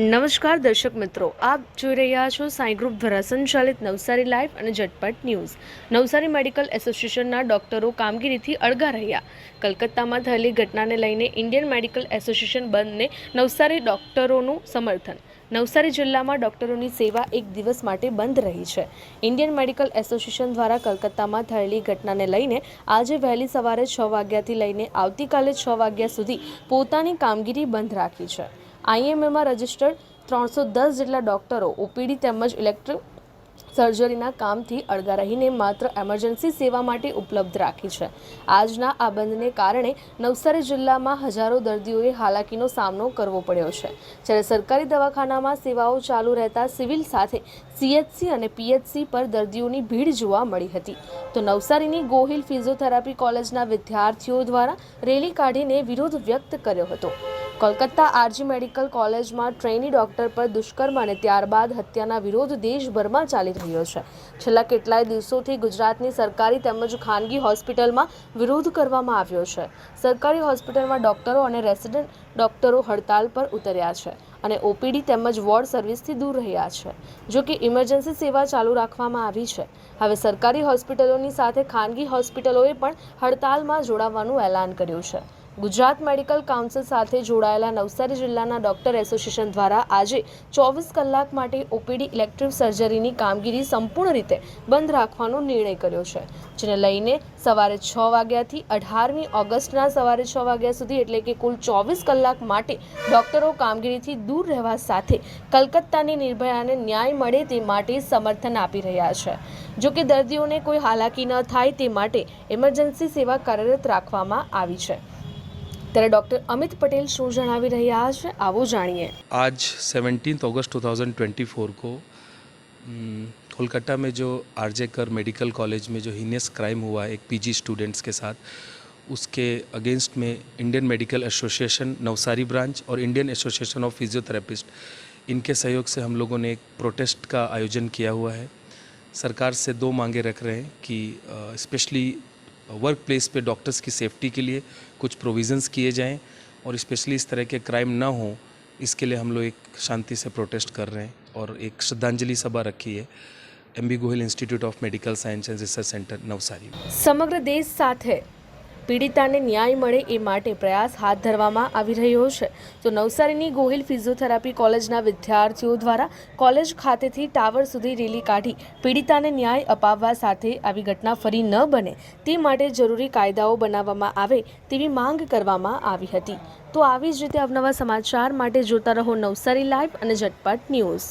નમસ્કાર દર્શક મિત્રો, આપ જોઈ રહ્યા છો સાંઈ ગ્રુપ દ્વારા સંચાલિત નવસારી લાઈવ અને ઝટપટ ન્યૂઝ. નવસારી મેડિકલ એસોસિએશનના ડોક્ટરો કામગીરીથી અળગા રહ્યા. કલકત્તામાં થયેલી ઘટનાને લઈને ઇન્ડિયન મેડિકલ એસોસિએશન બંધને નવસારી ડોક્ટરોનું સમર્થન. નવસારી જિલ્લામાં ડોક્ટરોની સેવા એક દિવસ માટે બંધ રહી છે. ઇન્ડિયન મેડિકલ એસોસિએશન દ્વારા કલકત્તામાં થયેલી ઘટનાને લઈને આજે વહેલી સવારે છ વાગ્યાથી લઈને આવતીકાલે છ વાગ્યા સુધી પોતાની કામગીરી બંધ રાખી છે. આઈએમએમાં રજિસ્ટર્ડ ત્રણસો દસ જેટલા ડોક્ટરો ઓપીડી તેમજ ઇલેક્ટ્રિક સર્જરીના કામથી અળગા રહીને માત્ર એમરજન્સી સેવા માટે ઉપલબ્ધ રાખી છે. આજના આ બંધને કારણે નવસારી જિલ્લામાં હજારો દર્દીઓએ હાલાકીનો સામનો કરવો પડ્યો છે. જ્યારે સરકારી દવાખાનામાં સેવાઓ ચાલુ રહેતા સિવિલ સાથે સીએચસી અને પીએચસી પર દર્દીઓની ભીડ જોવા મળી હતી. તો નવસારીની ગોહિલ ફિઝિયોથેરાપી કોલેજના વિદ્યાર્થીઓ દ્વારા રેલી કાઢીને વિરોધ વ્યક્ત કર્યો હતો. કોલકાતા આરજી મેડિકલ કોલેજમાં ટ્રેની ડોક્ટર પર દુષ્કર્મ અને ત્યારબાદ હત્યાના વિરોધ દેશભરમાં ચાલી રહ્યો છે. છેલ્લા કેટલાય દિવસોથી ગુજરાતની સરકારી તેમજ ખાનગી હોસ્પિટલમાં વિરોધ કરવામાં આવ્યો છે. સરકારી હોસ્પિટલમાં ડોક્ટરો અને રેસિડેન્ટ ડોક્ટરો હડતાલ પર ઉતર્યા છે અને ઓપીડી તેમજ વોર્ડ સર્વિસથી દૂર રહ્યા છે, જો કે ઇમરજન્સી સેવા ચાલુ રાખવામાં આવી છે. હવે સરકારી હોસ્પિટલોની સાથે ખાનગી હોસ્પિટલોએ પણ હડતાલમાં જોડાવાનું એલાન કર્યું છે. ગુજરાત મેડિકલ કાઉન્સિલ સાથે જોડાયેલા નવસારી જિલ્લાના ડોક્ટર એસોસિએશન દ્વારા આજે ચોવીસ કલાક માટે ઓપીડી ઇલેક્ટ્રિવ સર્જરીની કામગીરી સંપૂર્ણ રીતે બંધ રાખવાનો નિર્ણય કર્યો છે, જેને લઈને સવારે છ વાગ્યાથી અઢારમી ઓગસ્ટના સવારે છ વાગ્યા સુધી એટલે કે કુલ ચોવીસ કલાક માટે ડોક્ટરો કામગીરીથી દૂર રહેવા સાથે કલકત્તાની નિર્ભયાને ન્યાય મળે તે માટે સમર્થન આપી રહ્યા છે. જો કે દર્દીઓને કોઈ હાલાકી ન થાય તે માટે ઇમરજન્સી સેવા કાર્યરત રાખવામાં આવી છે. ત્યારે ડોક્ટર અમિત પટેલ શું જણાવી રહ્યા છે આવો જાણીએ आज 17 अगस्त 2024 को हम्म, कोलकाता में जो आरजे कर मेडिकल कॉलेज में जो हीनियस क्राइम हुआ एक पीजी स्टूडेंट्स के साथ उसके अगेंस्ट में Indian Medical Association Navsari branch और इंडियन एसोसिएशन ऑफ फिजियोथेरेपिस्ट इनके सहयोग से हम लोगों ने एक प्रोटेस्ट का आयोजन किया हुआ है सरकार से दो मांगे रख रहे हैं कि स्पेशली वर्क प्लेस पर डॉक्टर्स की सेफ्टी के लिए कुछ प्रोविजन्स किए जाएँ और स्पेशली इस तरह के क्राइम ना हो, इसके लिए हम लोग एक शांति से प्रोटेस्ट कर रहे हैं और एक श्रद्धांजलि सभा रखी है M B Gohil institute of medical science and research centre Navsari समग्र देश साथ है। પીડિતાને ન્યાય મળે એ માટે પ્રયાસ હાથ ધરવામાં આવી રહ્યો છે. તો નવસારીની ગોહિલ ફિઝિયોથેરાપી કોલેજના વિદ્યાર્થીઓ દ્વારા કોલેજ ખાતેથી ટાવર સુધી રેલી કાઢી પીડિતાને ન્યાય અપાવવા સાથે આવી ઘટના ફરી ન બને તે માટે જરૂરી કાયદાઓ બનાવવામાં આવે તેવી માંગ કરવામાં આવી હતી. તો આવી જ રીતે અવનવા સમાચાર માટે જોતા રહો નવસારી લાઈવ અને ઝટપટ ન્યૂઝ.